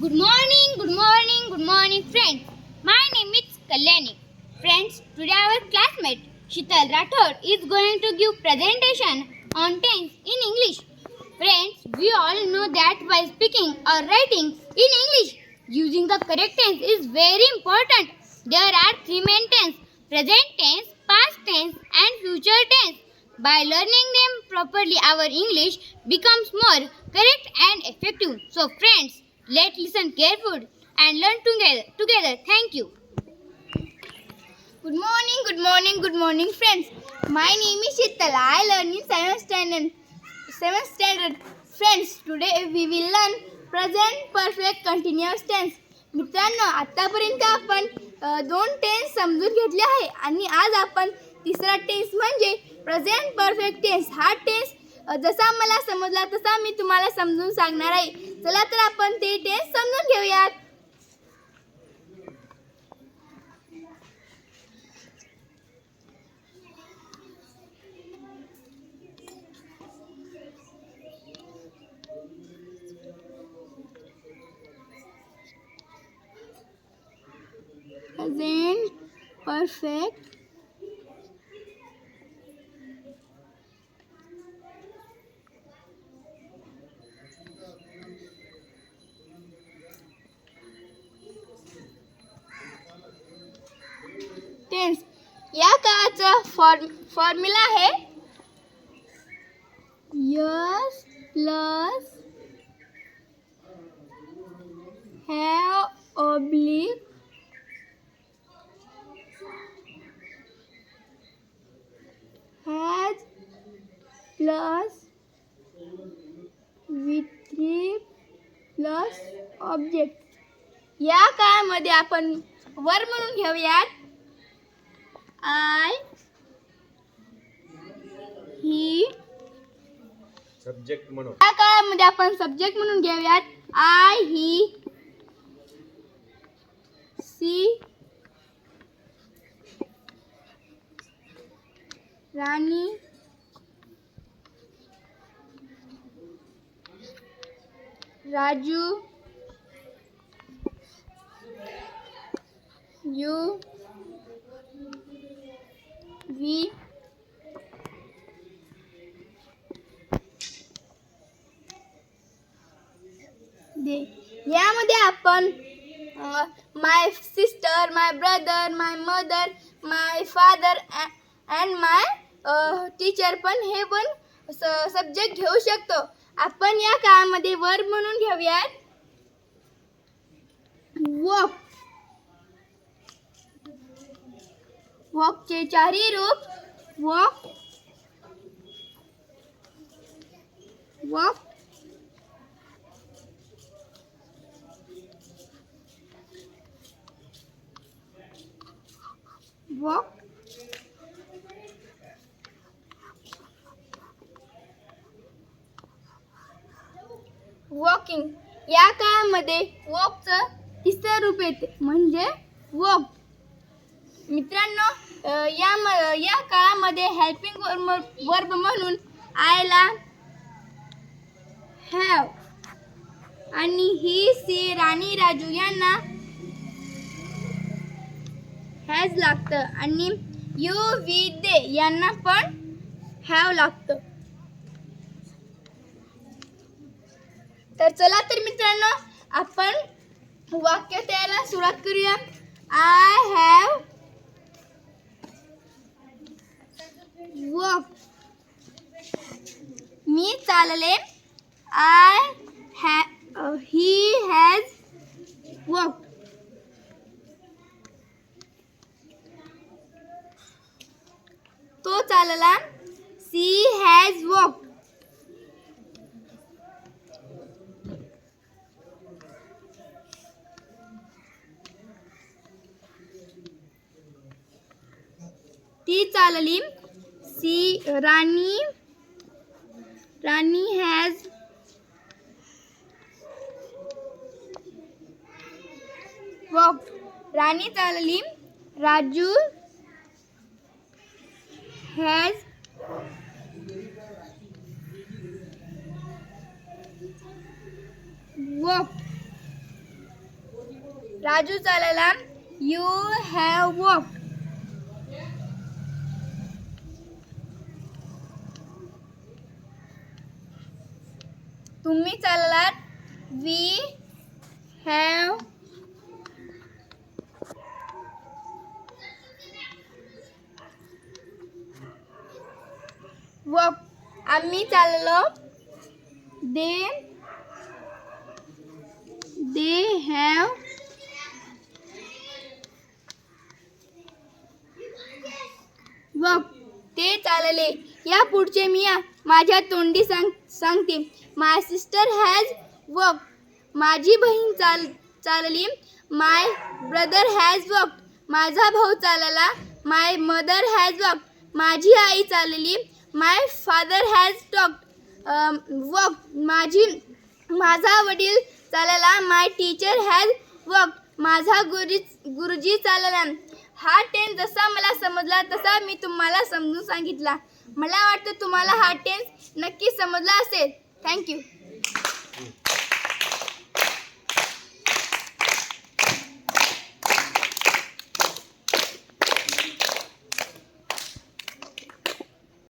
Good morning, good morning, good morning, friends. My name is Kalyani. Friends, today our classmate Shital Rathod is going to give presentation on tense in English. Friends, we all know that while speaking or writing in English, using the correct tense is very important. There are three main tense: present tense, past tense, and future tense. By learning them properly, our English becomes more correct and effective. So, friends, let's listen carefully and learn together. Together, thank you. Good morning, good morning, good morning, friends. My name is Shital. I learn in seventh standard. Seventh standard. Friends, today we will learn present perfect continuous tense. मित्रांनो आतापर्यंत आपण दोन tense समजून घेतले आहे आणि आज आपण तिसरा टेन्स म्हणजे प्रेझेंट परफेक्ट टेन्स हा टेन्स जसा मला समजला तसा मी तुम्हाला समजून सांगणार आहे. चला तर आपण ते टेन्स समजून घेऊयात. Perfect टेन्स या काळाचा फॉर्म फॉर्म्युला आहे. S plus have oblique has plus with plus object या काळामध्ये आपण वर म्हणून घेऊयात. आय ही सब्जेक्ट म्हणून. या काळामध्ये आपण सब्जेक्ट म्हणून घेऊयात. I he she Rani Raju you we यामध्ये आपण my sister my brother my mother my father and my teacher पण हे पण सब्जेक्ट घेऊ शकतो. आपण या काळामध्ये वर म्हणून घेऊयात वॉक वॉकचे चारही रूप वॉक वॉक walk वॉकिंग. या काळामध्ये वॉकचं तिसरं रूप येते. म्हणजे वॉक. मित्रांनो या म- या काळामध्ये हेल्पिंग वर्ब म्हणून आयला हॅव. आणि ही सी राणी राजू यांना हॅज लागतं. आणि यू वी दे यांना पण हॅव लागतं. तर चला तर मित्रांनो आपण वाक्य तयारला सुरुवात करूया. आय हॅव व मी चालले. आय हॅ ही हॅज वॉक तो चालला. सी हॅज वॉक ती चालली. She Rani Rani has walk Rani चालली राजू हॅज walk राजू चालला यू हॅव वॉक तुम्ही चाललात वी हॅव वॉक आम्ही चाललो दे दे हॅव वॉक ते चालले. या पुढचे मी या- माझ्या तोंडी सांग सांगते. माय सिस्टर हॅज वक माझी बहीण चाल चालली. माय ब्रदर हॅज वॉक माझा भाऊ चालला. माय मदर हॅज वक माझी आई चालली. माय फादर हॅज टॉक वक माझी माझा वडील चालला. माय टीचर हॅज वॉक माझा गुरुजी गुरुजी चालला. हा टेन्स जसा मला समजला तसा मी तुम्हाला समजून सांगितला. मला वाटतं तुम्हाला हा टेन्स नक्की समजला असेल. थँक्यू